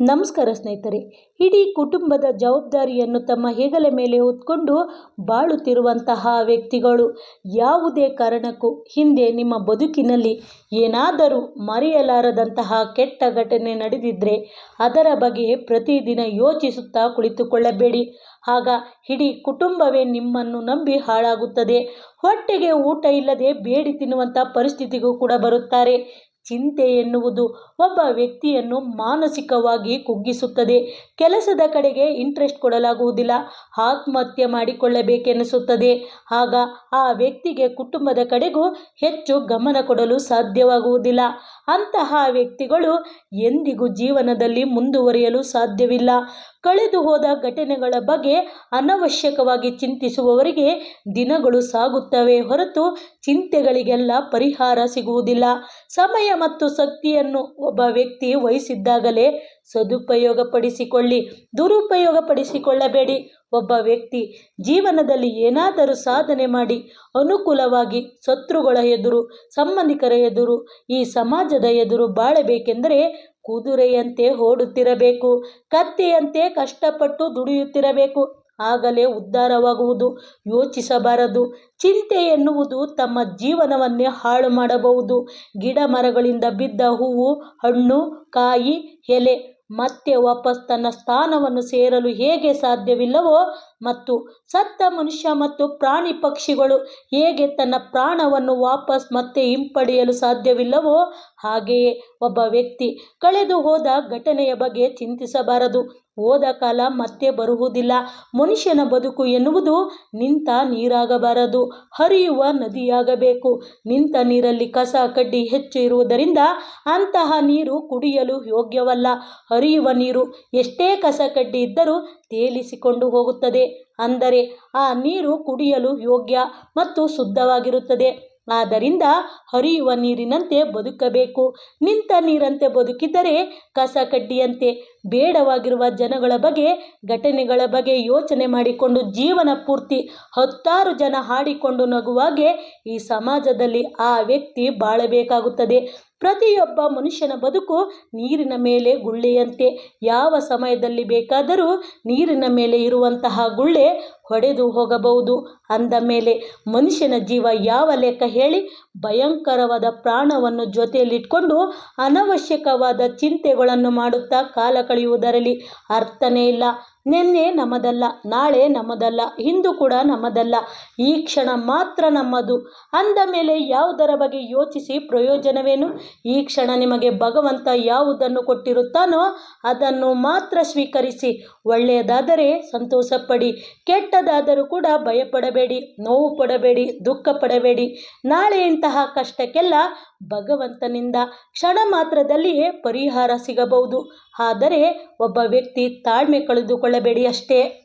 ನಮಸ್ಕಾರ ಸ್ನೇಹಿತರೆ, ಇಡೀ ಕುಟುಂಬದ ಜವಾಬ್ದಾರಿಯನ್ನು ತಮ್ಮ ಹೆಗಲ ಮೇಲೆ ಹೊತ್ಕೊಂಡು ಬಾಳುತ್ತಿರುವಂತಹ ವ್ಯಕ್ತಿಗಳು. ಯಾವುದೇ ಕಾರಣಕ್ಕೂ ಹಿಂದೆ ನಿಮ್ಮ ಬದುಕಿನಲ್ಲಿ ಏನಾದರೂ ಮರೆಯಲಾರದಂತಹ ಕೆಟ್ಟ ಘಟನೆ ನಡೆದಿದ್ದರೆ ಅದರ ಬಗ್ಗೆ ಪ್ರತಿದಿನ ಯೋಚಿಸುತ್ತಾ ಕುಳಿತುಕೊಳ್ಳಬೇಡಿ. ಆಗ ಇಡೀ ಕುಟುಂಬವೇ ನಿಮ್ಮನ್ನು ನಂಬಿ ಹಾಳಾಗುತ್ತದೆ. ಹೊಟ್ಟೆಗೆ ಊಟ ಇಲ್ಲದೆ ಬೇಡಿ ತಿನ್ನುವಂಥ ಪರಿಸ್ಥಿತಿಗೂ ಕೂಡ ಬರುತ್ತಾರೆ. ಚಿಂತೆ ಎನ್ನುವುದು ಒಬ್ಬ ವ್ಯಕ್ತಿಯನ್ನು ಮಾನಸಿಕವಾಗಿ ಕುಗ್ಗಿಸುತ್ತದೆ. ಕೆಲಸದ ಕಡೆಗೆ ಇಂಟ್ರೆಸ್ಟ್ ಕೊಡಲಾಗುವುದಿಲ್ಲ. ಆತ್ಮಹತ್ಯೆ ಮಾಡಿಕೊಳ್ಳಬೇಕೆನಿಸುತ್ತದೆ. ಆಗ ಆ ವ್ಯಕ್ತಿಗೆ ಕುಟುಂಬದ ಕಡೆಗೂ ಹೆಚ್ಚು ಗಮನ ಕೊಡಲು ಸಾಧ್ಯವಾಗುವುದಿಲ್ಲ. ಅಂತಹ ವ್ಯಕ್ತಿಗಳು ಎಂದಿಗೂ ಜೀವನದಲ್ಲಿ ಮುಂದುವರಿಯಲು ಸಾಧ್ಯವಿಲ್ಲ. ಕಳೆದು ಹೋದ ಘಟನೆಗಳ ಬಗ್ಗೆ ಅನವಶ್ಯಕವಾಗಿ ಚಿಂತಿಸುವವರಿಗೆ ದಿನಗಳು ಸಾಗುತ್ತವೆ ಹೊರತು ಚಿಂತೆಗಳಿಗೆಲ್ಲ ಪರಿಹಾರ ಸಿಗುವುದಿಲ್ಲ. ಸಮಯ ಮತ್ತು ಶಕ್ತಿಯನ್ನು ಒಬ್ಬ ವ್ಯಕ್ತಿ ವಹಿಸಿದ್ದಾಗಲೇ ಸದುಪಯೋಗಪಡಿಸಿಕೊಳ್ಳಿ. ದುರುಪಯೋಗಪಡಿಸಿಕೊಳ್ಳಬೇಡಿ. ಒಬ್ಬ ವ್ಯಕ್ತಿ ಜೀವನದಲ್ಲಿ ಏನಾದರೂ ಸಾಧನೆ ಮಾಡಿ ಅನುಕೂಲವಾಗಿ ಶತ್ರುಗಳ ಎದುರು, ಸಂಬಂಧಿಕರ ಎದುರು, ಈ ಸಮಾಜದ ಎದುರು ಬಾಳಬೇಕೆಂದರೆ ಕುದುರೆಯಂತೆ ಓಡುತ್ತಿರಬೇಕು, ಕತ್ತೆಯಂತೆ ಕಷ್ಟಪಟ್ಟು ದುಡಿಯುತ್ತಿರಬೇಕು. ಆಗಲೇ ಉದ್ಧಾರವಾಗುವುದು, ಯೋಚಿಸಬಾರದು. ಚಿಂತೆ ಎನ್ನುವುದು ತಮ್ಮ ಜೀವನವನ್ನೇ ಹಾಳು ಮಾಡಬಹುದು ಗಿಡ ಮರಗಳಿಂದ ಬಿದ್ದ ಹೂವು, ಹಣ್ಣು, ಕಾಯಿ, ಎಲೆ ಮತ್ತೆ ವಾಪಸ್ ತನ್ನ ಸ್ಥಾನವನ್ನು ಸೇರಲು ಹೇಗೆ ಸಾಧ್ಯವಿಲ್ಲವೋ ಮತ್ತು ಸತ್ತ ಮನುಷ್ಯ ಮತ್ತು ಪ್ರಾಣಿ ಪಕ್ಷಿಗಳು ಹೇಗೆ ತನ್ನ ಪ್ರಾಣವನ್ನು ವಾಪಸ್ ಮತ್ತೆ ಹಿಂಪಡೆಯಲು ಸಾಧ್ಯವಿಲ್ಲವೋ ಹಾಗೆಯೇ ಒಬ್ಬ ವ್ಯಕ್ತಿ ಕಳೆದು ಹೋದ ಘಟನೆಯ ಬಗ್ಗೆ ಚಿಂತಿಸಬಾರದು. ಹೋದ ಕಾಲ ಮತ್ತೆ ಬರುವುದಿಲ್ಲ. ಮನುಷ್ಯನ ಬದುಕು ಎನ್ನುವುದು ನಿಂತ ನೀರಾಗಬಾರದು. ಹರಿಯುವ ನದಿಯಾಗಬೇಕು. ನಿಂತ ನೀರಲ್ಲಿ ಕಸ, ಕಡ್ಡಿ ಹೆಚ್ಚು ಇರುವುದರಿಂದ ಅಂತಹ ನೀರು ಕುಡಿಯಲು ಯೋಗ್ಯವಲ್ಲ. ಹರಿಯುವ ನೀರು ಎಷ್ಟೇ ಕಸ, ಕಡ್ಡಿ ಇದ್ದರೂ ತೇಲಿಸಿಕೊಂಡು ಹೋಗುತ್ತದೆ. ಅಂದರೆ ಆ ನೀರು ಕುಡಿಯಲು ಯೋಗ್ಯ ಮತ್ತು ಶುದ್ಧವಾಗಿರುತ್ತದೆ. ಆದ್ದರಿಂದ ಹರಿಯುವ ನೀರಿನಂತೆ ಬದುಕಬೇಕು. ನಿಂತ ನೀರಂತೆ ಬದುಕಿದರೆ ಕಸ, ಕಡ್ಡಿಯಂತೆ ಬೇಡವಾಗಿರುವ ಜನಗಳ ಬಗ್ಗೆ, ಘಟನೆಗಳ ಬಗ್ಗೆ ಯೋಚನೆ ಮಾಡಿಕೊಂಡು ಜೀವನ ಪೂರ್ತಿ ಹತ್ತಾರು ಜನ ಹಾಡಿಕೊಂಡು ನಗುವಾಗೆ ಈ ಸಮಾಜದಲ್ಲಿ ಆ ವ್ಯಕ್ತಿ ಬಾಳಬೇಕಾಗುತ್ತದೆ. ಪ್ರತಿಯೊಬ್ಬ ಮನುಷ್ಯನ ಬದುಕು ನೀರಿನ ಮೇಲೆ ಗುಳ್ಳೆಯಂತೆ. ಯಾವ ಸಮಯದಲ್ಲಿ ಬೇಕಾದರೂ ನೀರಿನ ಮೇಲೆ ಇರುವಂತಹ ಗುಳ್ಳೆ ಹೊಡೆದು ಹೋಗಬಹುದು. ಅಂದ ಮೇಲೆ ಮನುಷ್ಯನ ಜೀವ ಯಾವ ಲೆಕ್ಕ ಹೇಳಿ ಭಯಂಕರವಾದ ಪ್ರಾಣವನ್ನು ಜೊತೆಯಲ್ಲಿಟ್ಕೊಂಡು ಅನವಶ್ಯಕವಾದ ಚಿಂತೆಗಳನ್ನು ಮಾಡುತ್ತಾ ಕಾಲ ಕಳೆಯುವುದರಲ್ಲಿ ಅರ್ಥನೇ ಇಲ್ಲ. ನಿನ್ನೆ ನಮ್ಮದಲ್ಲ ನಾಳೆ ನಮ್ಮದಲ್ಲ ಇಂದು ಕೂಡ ನಮ್ಮದಲ್ಲ ಈ ಕ್ಷಣ ಮಾತ್ರ ನಮ್ಮದು. ಅಂದ ಮೇಲೆ ಯಾವುದರ ಬಗ್ಗೆ ಯೋಚಿಸಿ ಪ್ರಯೋಜನವೇನು? ಈ ಕ್ಷಣ ನಿಮಗೆ ಭಗವಂತ ಯಾವುದನ್ನು ಕೊಟ್ಟಿರುತ್ತಾನೋ ಅದನ್ನು ಮಾತ್ರ ಸ್ವೀಕರಿಸಿ. ಒಳ್ಳೆಯದಾದರೆ ಸಂತೋಷ ಪಡಿ ಕೆಟ್ಟದಾದರೂ ಕೂಡ ಭಯಪಡಬೇಡಿ, ನೋವು ಪಡಬೇಡಿ, ದುಃಖ ಪಡಬೇಡಿ. ನಾಳೆ ಇಂತಹ ಕಷ್ಟಕ್ಕೆಲ್ಲ ಭಗವಂತನಿಂದ ಕ್ಷಣ ಮಾತ್ರದಲ್ಲಿಯೇ ಪರಿಹಾರ ಸಿಗಬಹುದು. ಆದರೆ ಒಬ್ಬ ವ್ಯಕ್ತಿ ತಾಳ್ಮೆ ಕಳೆದುಕೊಳ್ಳಬೇಡಿ ಅಷ್ಟೇ.